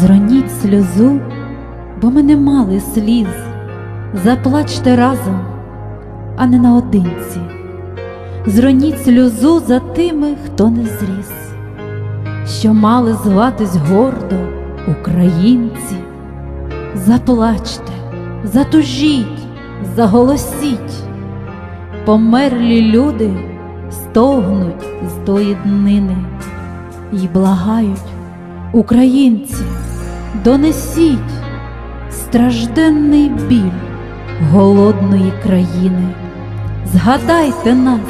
Зроніть сльозу, бо ми не мали сліз. Заплачте разом, а не наодинці. Зроніть сльозу за тими, хто не зріс, що мали зватись гордо українці. Заплачте, затужіть, заголосіть. Померлі люди стогнуть з тої днини й благають, українці, донесіть стражденний біль голодної країни. Згадайте нас,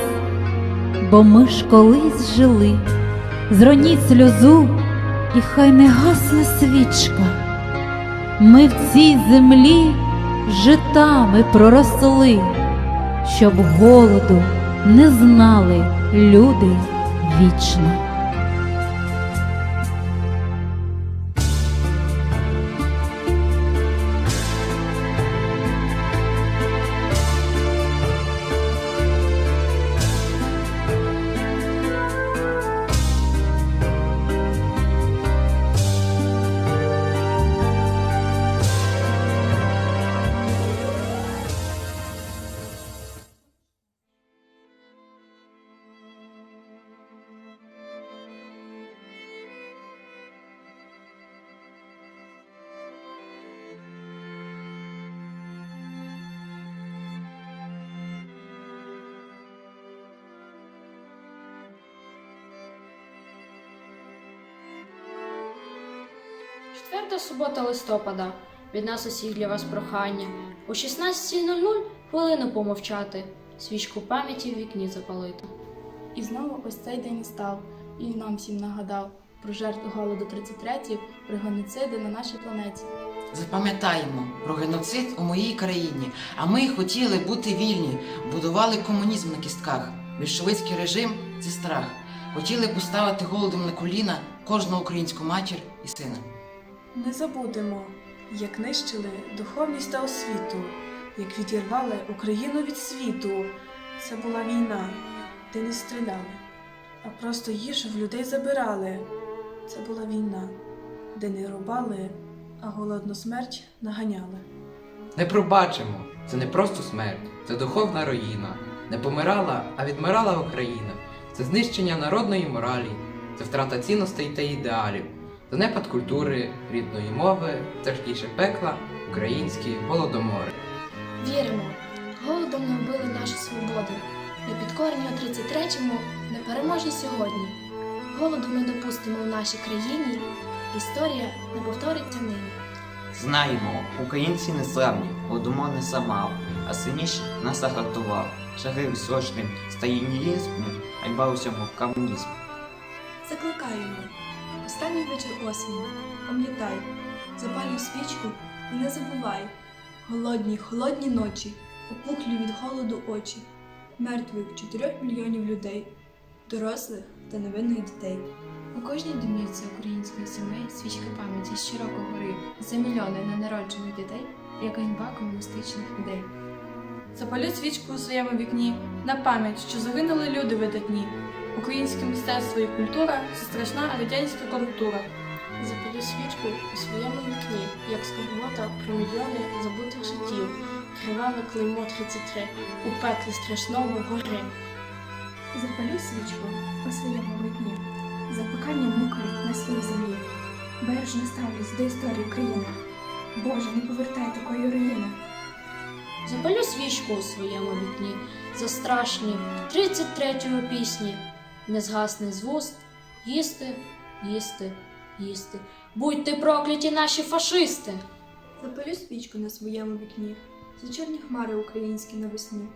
бо ми ж колись жили, зроніть сльозу, і хай не гасне свічка. Ми в цій землі житами проросли, щоб голоду не знали люди вічно. Четверта субота листопада. Від нас усіх для вас прохання. О 16.00 хвилину помовчати, свічку пам'яті в вікні запалити. І знову ось цей день став, і нам всім нагадав про жертву голоду 33-ї, про геноциди на нашій планеті. Запам'ятаємо про геноцид у моїй країні, а ми хотіли бути вільні, будували комунізм на кістках. Більшовицький режим це страх. Хотіли поставити голодом на коліна кожну українську матір і сина. Не забудемо, як нищили духовність та освіту, як відірвали Україну від світу. Це була війна, де не стріляли, а просто їжу в людей забирали. Це була війна, де не рубали, а голодну смерть наганяли. Не пробачимо, це не просто смерть, це духовна руїна. Не помирала, а відмирала Україна. Це знищення народної моралі, це втрата цінностей та ідеалів, занепад культури, рідної мови, тяжкіше пекла, українські голодомори. Віримо, голодом не вбили нашу свободу, непідкорені у 33-му, непереможні сьогодні. Голоду не допустимо в нашій країні, історія не повториться нині. Знаємо, українці не славні, Голодомор не самав, а сильніший нас загартував. Шаги височним, сталінізму, ганьба усьому комунізму. Закликаємо. Останній вечір осені. Пам'ятай, запалюй свічку і не забувай. Голодні, холодні ночі, опухлі від голоду очі, мертвих чотирьох мільйонів людей, дорослих та невинних дітей. У кожній домівці української сімей свічки пам'яті щороку гори за мільйони ненароджених дітей, як ганьба комуністичних ідей. Запалю свічку у своєму вікні на пам'ять, що загинули люди видатні. Українське мистецтво і культура це страшна радянська культура. Запалю свічку у своєму вікні, як скорбота про мільйони забутих життів, криваве клеймо 33 у пеклі страшному гори. Запалю свічку у своєму вікні, запекання муки на своїй землі. Бережно ставлюсь до історії України. Боже, не повертай такої руїни. Запалю свічку у своєму вікні за страшні 33-го пісні. Не згасне з вуст їсти, їсти, їсти. Будьте прокляті наші фашисти! Запалю свічку на своєму вікні, за чорні хмари українські навесні,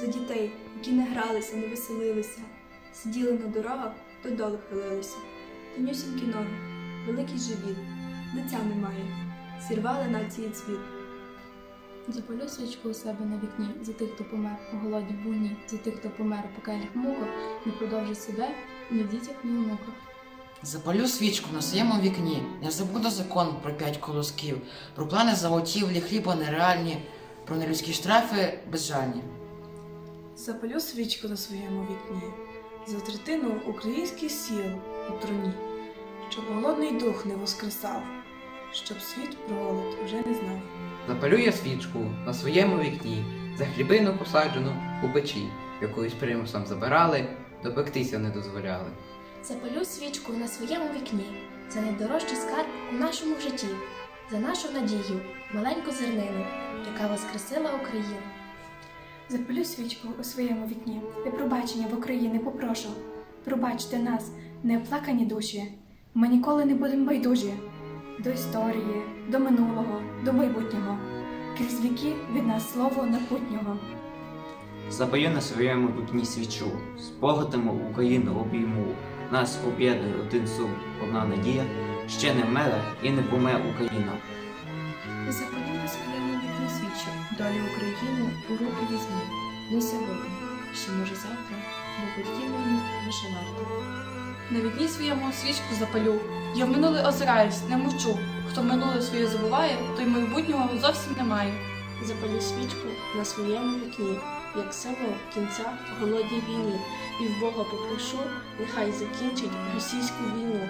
за дітей, які не гралися, не веселилися, сиділи на дорогах, додолу хилилися. Тонюсінькі ноги, великий живіт, лиця немає, зірвали нації цвіт. Запалю свічку у себе на вікні за тих, хто помер у голодній вогні, за тих, хто помер у пекельних муках, не продовжить себе ні в дітях, ні в внуках. Запалю свічку на своєму вікні, не забуду закон про п'ять колосків, про плани заготівлі хліба нереальні, про нелюдські штрафи безжальні. Запалю свічку на своєму вікні за третину українських сіл у труні, щоб голодний дух не воскресав, щоб світ про голод вже не знав. Запалю я свічку на своєму вікні, за хлібину посаджену у печі, якоюсь примусом забирали, допектися не дозволяли. Запалю свічку на своєму вікні. Це найдорожчий скарб у нашому житті, за нашу надію, маленьку зернину, яка воскресила Україну. Запалю свічку у своєму вікні і пробачення в Україні попрошу. Пробачте нас, неоплакані душі. Ми ніколи не будемо байдужі до історії, до минулого, до майбутнього. Крізь віки від нас слово напутнього. Запалю на своєму вікні свічу, спогадами Україну обійму. Нас об'єднує один сум, одна надія, ще не вмре і не помре Україна. Запалю на своєму вікні свічу, долю України у руки візьму. Не сьогодні, ще може завтра, лише варто. На вікні своєму свічку запалю. Я в минуле озираюсь, не мовчу. Хто минуле своє забуває, той майбутнього зовсім немає. Запалю свічку на своєму вікні, як символ кінця голодній війні, і в Бога попрошу, нехай закінчить російську війну.